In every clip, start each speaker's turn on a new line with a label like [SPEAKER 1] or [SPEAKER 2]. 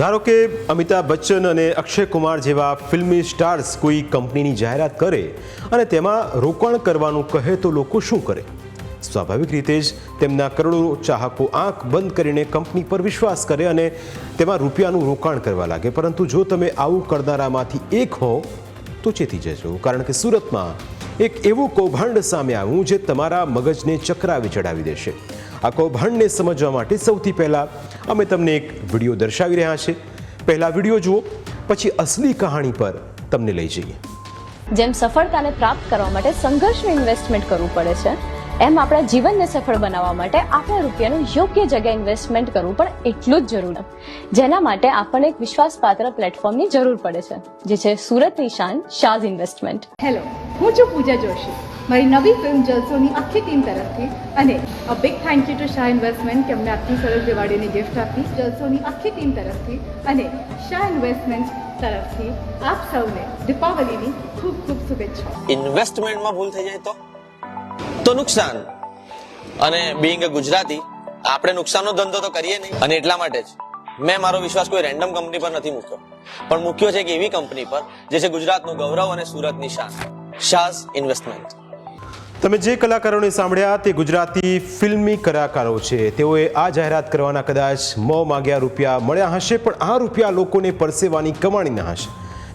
[SPEAKER 1] ધારો કે અમિતાભ બચ્ચન અને અક્ષય કુમાર જેવા ફિલ્મી સ્ટાર્સ કોઈ કંપનીની જાહેરાત કરે અને તેમાં રોકાણ કરવાનું કહે તો લોકો શું કરે? સ્વાભાવિક રીતે જ તેમના કરોડો ચાહકો આંખ બંધ કરીને કંપની પર વિશ્વાસ કરે અને તેમાં રૂપિયાનું રોકાણ કરવા લાગે. પરંતુ જો તમે આવું કરનારામાંથી એક હો, તો ચેતી જજો. કારણ કે સુરતમાં એક એવું કૌભાંડ સામે આવ્યું જે તમારા મગજને ચક્રાવી ચડાવી દેશે. આ કૌભાંડને સમજવા માટે સૌથી પહેલાં અમે તમને એક વીડિયો દર્શાવી રહ્યા છે. પહેલા વીડિયો જુઓ પછી અસલી કહાણી પર તમને લઈ જઈએ.
[SPEAKER 2] જેમ સફળતાને પ્રાપ્ત કરવા માટે સંઘર્ષનું ઇન્વેસ્ટમેન્ટ કરવું પડે છે એમ આપણા જીવનને સફળ બનાવવા માટે આપણા રૂપિયાનું યોગ્ય જગ્યાએ ઇન્વેસ્ટમેન્ટ કરવું પણ એટલું જ જરૂરી. છે જેના માટે આપણને એક વિશ્વાસપાત્ર પ્લેટફોર્મની જરૂર પડે છે જે છે સુરતની શાન શાઝ ઇન્વેસ્ટમેન્ટ
[SPEAKER 3] હેલો હું છું પૂજા જોશી. મારી નવી ફિલ્મ જલસોની આખી ટીમ તરફથી અને a big thank you to Shah investment કે અમને આટલી સરસ દિવાળીની ગિફ્ટ આપી જલસોની આખી ટીમ તરફથી અને શાહ ઇન્વેસ્ટમેન્ટ તરફથી આપ સૌને દીપાવલીની ખૂબ ખૂબ શુભેચ્છા
[SPEAKER 4] ઇન્વેસ્ટમેન્ટમાં ભૂલ થઈ જાય તો? તો નુકસાન. અને બિંગ ગુજરાતી, આપણે નુકસાનનો ધંધો તો કરીએ નહીં. અને એટલા માટે જ મેં મારો વિશ્વાસ કોઈ રેન્ડમ કંપની પર નથી મૂક્યો. પણ મૂક્યો છે એક એવી કંપની પર જે છે ગુજરાતનું ગૌરવ અને સુરતની શાન. શાઝ ઇન્વેસ્ટમેન્ટ
[SPEAKER 1] તમે જે કલાકારોને સાંભળ્યા તે ગુજરાતી ફિલ્મી કલાકારો છે. તેઓએ આ જાહેરાત કરવાના કદાચ મોં માગ્યા રૂપિયા મળ્યા હશે, પણ આ રૂપિયા લોકોને પરસેવાની કમાણીના હશે.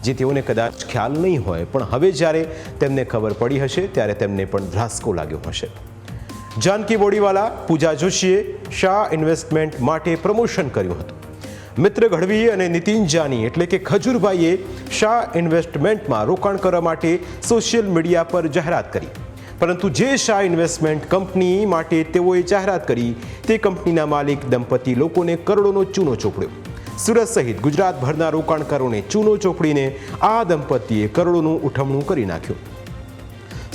[SPEAKER 1] જે તેઓને કદાચ ખ્યાલ નહીં હોય, પણ હવે જ્યારે તેમને ખબર પડી હશે, ત્યારે તેમને પણ ધ્રાસકો લાગ્યો હશે. જાનકી બોડીવાલા પૂજા જોશીએ શાહ ઇન્વેસ્ટમેન્ટ માટે પ્રમોશન કર્યું હતું. મિત્ર ગઢવી અને નીતિન જાની એટલે કે ખજૂરભાઈએ શાહ ઇન્વેસ્ટમેન્ટમાં રોકાણ કરવા માટે સોશિયલ મીડિયા પર જાહેરાત કરી. પરંતુ જે શાહ ઇન્વેસ્ટમેન્ટ કંપની માટે તેઓએ જાહેરાત કરી, તે કંપનીના માલિક દંપતી લોકોને કરોડોનો ચૂનો ચોપડ્યો. સુરત સહિત ગુજરાતભરના રોકાણકારોને ચૂનો ચોપડીને આ દંપતીએ કરોડોનું ઉઠમણું કરી નાખ્યું.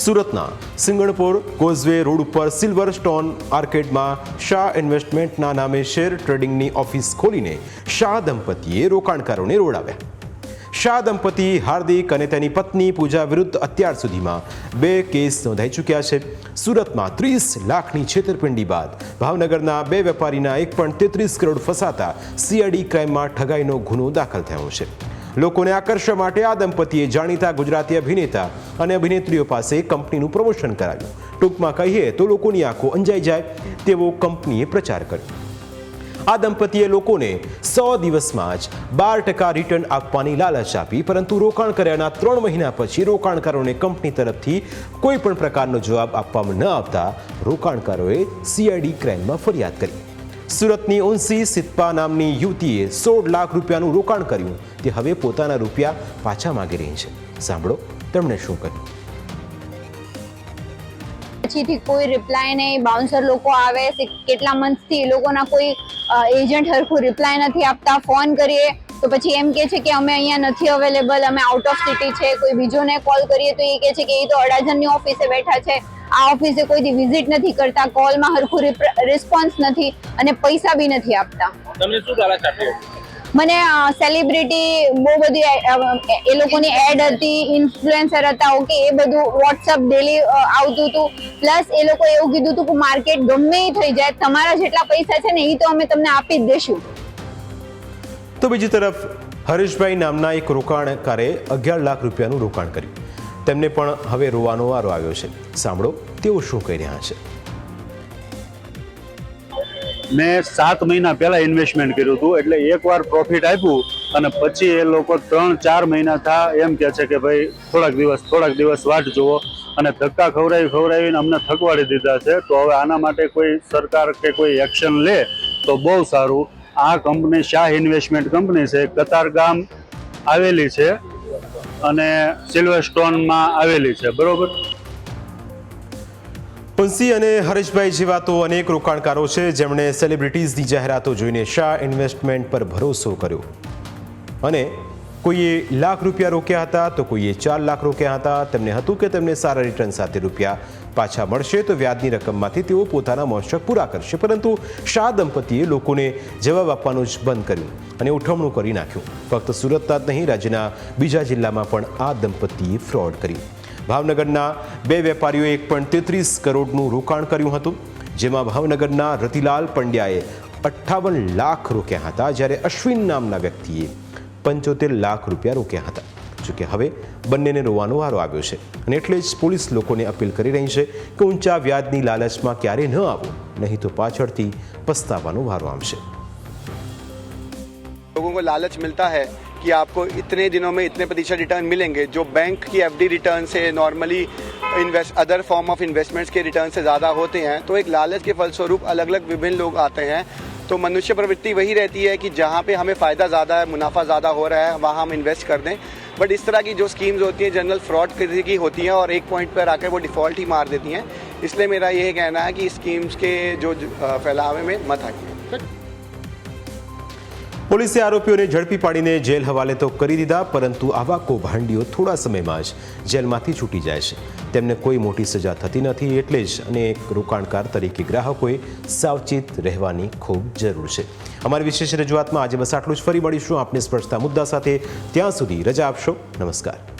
[SPEAKER 1] સુરતના સિંગણપોર કોઝવે રોડ ઉપર સિલ્વર સ્ટોન આર્કેડમાં શાહ ઇન્વેસ્ટમેન્ટના નામે શેર ટ્રેડિંગની ઓફિસ ખોલીને શાહ દંપતીએ રોકાણકારોને રોડાવ્યા. શાહ દંપતી, હાર્દિક અને તેની પત્ની પૂજા વિરુદ્ધ અત્યાર સુધીમાં બે કેસ નોંધાઈ ચૂક્યા છે. સુરતમાં ત્રીસ લાખની છેતરપિંડી બાદ ભાવનગરના બે વેપારીના એક પણ તેત્રીસ કરોડ ફસાતા સીઆઈડી ક્રાઇમમાં ઠગાઈનો ગુનો દાખલ થયો છે. લોકોને આકર્ષવા માટે આ દંપતીએ જાણીતા ગુજરાતી અભિનેતા અને અભિનેત્રીઓ પાસે કંપનીનું પ્રમોશન કરાવ્યું ટૂંકમાં કહીએ તો લોકોની આંખો અંજાઈ જાય તેવો કંપનીએ પ્રચાર કર્યો. આ દંપતીએ લોકોને સો દિવસમાં જ બાર ટકા રિટર્ન આપવાની લાલચ આપી, પરંતુ રોકાણ કર્યાના ત્રણ મહિના પછી રોકાણકારોને કંપની તરફથી કોઈ પણ પ્રકારનો જવાબ આપવામાં ન આવતા રોકાણકારોએ સીઆઈડી ક્રાઇમમાં ફરિયાદ કરી. સુરતની ઉન્સી સિત્પા નામની યુવતીએ સોળ લાખ રૂપિયાનું રોકાણ કર્યું. તે હવે પોતાના રૂપિયા પાછા માંગી રહી છે. સાંભળો, તેમણે શું કહ્યું?
[SPEAKER 5] પછીથી કોઈ રિપ્લાય નહીં બાઉન્સર લોકો આવે કેટલા મંથથી એ લોકોના કોઈ એજન્ટ હરખું રિપ્લાય નથી આપતા ફોન કરીએ, તો પછી એમ કે છે કે અમે અહીંયા નથી અવેલેબલ અમે આઉટ ઓફ સિટી છે, કોઈ બીજોને કોલ કરીએ તો એ કહે છે કે એ તો અડાજણની ઓફિસે બેઠા છે. આ ઓફિસે કોઈથી વિઝિટ નથી કરતા કોલમાં હરખું રિસ્પોન્સ નથી અને પૈસા બી નથી આપતા.
[SPEAKER 6] તમને શું
[SPEAKER 5] મને સેલિબ્રિટી બહુ બધી એ લોકોની એડ હતી ઇન્ફ્લુએન્સર હતા, ઓકે, એ બધું વોટ્સઅપ ડેલી આવતું હતું. પ્લસ એ લોકો એવું કીધું હતું કે માર્કેટ ગમે એ થઈ જાય, તમારા જેટલા પૈસા છે ને એ તો અમે તમને આપી જ દેશું.
[SPEAKER 1] તો બીજી તરફ, હરીશભાઈ નામના એક રોકાણકારે અગિયાર લાખ રૂપિયાનું રોકાણ કર્યું. તેમને પણ હવે રોવાનો વારો આવ્યો છે. સાંભળો, તેઓ શું કહી રહ્યા છે.
[SPEAKER 7] મેં સાત મહિના પહેલાં ઇન્વેસ્ટમેન્ટ કર્યું હતું. એટલે એકવાર પ્રોફિટ આપ્યું અને પછી એ લોકો ત્રણ, ચાર મહિના થા એમ કહે છે કે ભાઈ, થોડાક દિવસ થોડાક દિવસ વાટ જુઓ. અને ધક્કા ખવડાવી, ખવડાવીને અમને થકવાડી દીધા છે. તો હવે આના માટે કોઈ સરકાર કે કોઈ એક્શન લે તો બહુ સારું. આ કંપની શાહ ઇન્વેસ્ટમેન્ટ કંપની છે કતારગામ આવેલી છે અને સિલ્વર સ્ટોનમાં આવેલી છે. બરોબર?
[SPEAKER 1] પુંસી અને હરેશભાઈ જેવા તો અનેક રોકાણકારો છે. જેમણે સેલિબ્રિટીઝની જાહેરાતો જોઈને શાહ ઇન્વેસ્ટમેન્ટ પર ભરોસો કર્યો. અને કોઈએ લાખ રૂપિયા રોક્યા હતા તો કોઈએ ચાર લાખ રોક્યા હતા. તેમને હતું કે તેમને સારા રિટર્ન સાથે રૂપિયા પાછા મળશે તો વ્યાજની રકમમાંથી તેઓ પોતાના મોશક પૂરા કરશે. પરંતુ શાહ દંપતીએ લોકોને જવાબ આપવાનું જ બંધ કર્યું અને ઉઠવણું કરી નાખ્યું. ફક્ત સુરતના જ નહીં, રાજ્યના બીજા જિલ્લામાં પણ આ દંપતીએ ફ્રોડ કર્યું. ભાવનગરના બે વેપારીઓએ એક પણ તેત્રીસ કરોડનું રોકાણ કર્યું હતું, જેમાં ભાવનગરના રતિલાલ પંડ્યાએ અઠ્ઠાવન લાખ રોક્યા હતા, જ્યારે અશ્વિન નામના વ્યક્તિએ પંચોતેર લાખ રૂપિયા રોક્યા હતા. જોકે હવે બંનેને રોવાનો વારો આવ્યો છે અને એટલે જ પોલીસ લોકોને અપીલ કરી રહી છે કે ઊંચા વ્યાજની લાલચમાં ક્યારે ન આવો, નહીં તો પાછળથી પસ્તાવાનો વારો આવશે.
[SPEAKER 6] લોકો લાલચ મિલતા હૈ कि आपको इतने दिनों में इतने प्रतिशत रिटर्न मिलेंगे, जो बैंक की एफडी रिटर्न से normally invest other form of investments के रिटर्न से ज़्यादा होते हैं तो एक लालच के फलस्वरूप अलग अलग विभिन्न लोग आते हैं। तो मनुष्य प्रवृत्ति वही रहती है कि जहाँ पे हमें फ़ायदा ज़्यादा है, मुनाफा ज़्यादा हो रहा है, वहाँ हम इन्वेस्ट कर दें। बट इस तरह की जो स्कीम्स होती हैं जनरल फ्रॉड किसी की होती हैं और एक पॉइंट पर आकर वो डिफ़ॉल्ट ही मार देती हैं। इसलिए मेरा ये कहना है कि स्कीम्स के जो फैलावे में मत आइए।
[SPEAKER 1] પોલીસે આરોપીઓને ઝડપી પાડીને જેલ હવાલે તો કરી દીધા, પરંતુ આવા કૌભાંડીઓ થોડા સમયમાં જ જેલમાંથી છૂટી જાય છે. તેમને કોઈ મોટી સજા થતી નથી એટલે જ અનેક રોકાણકાર તરીકે ગ્રાહકોએ સાવચેત રહેવાની ખૂબ જરૂર છે. અમારી વિશેષ રજૂઆતમાં આજે બસ આટલું જ. ફરી મળીશું આપને સ્પર્શતા મુદ્દા સાથે. ત્યાં સુધી રજા આપશો. નમસ્કાર.